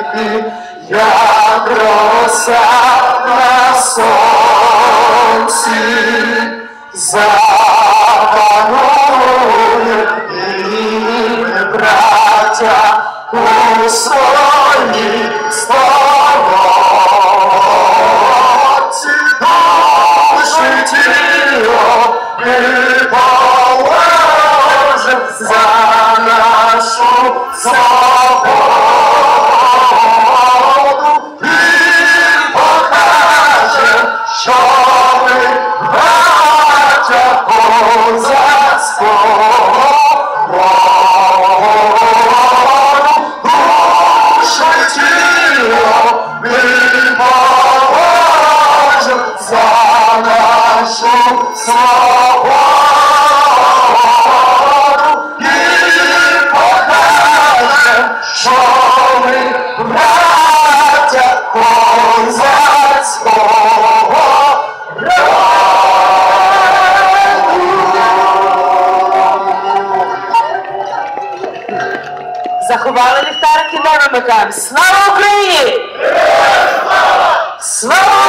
вороженьки, як роса на сонці, запанує і браття у своїй столиці. Душі тіло і положив за нашу свободу Заховали ліхтарики, не вимикаємо. Слава Україні! Слава!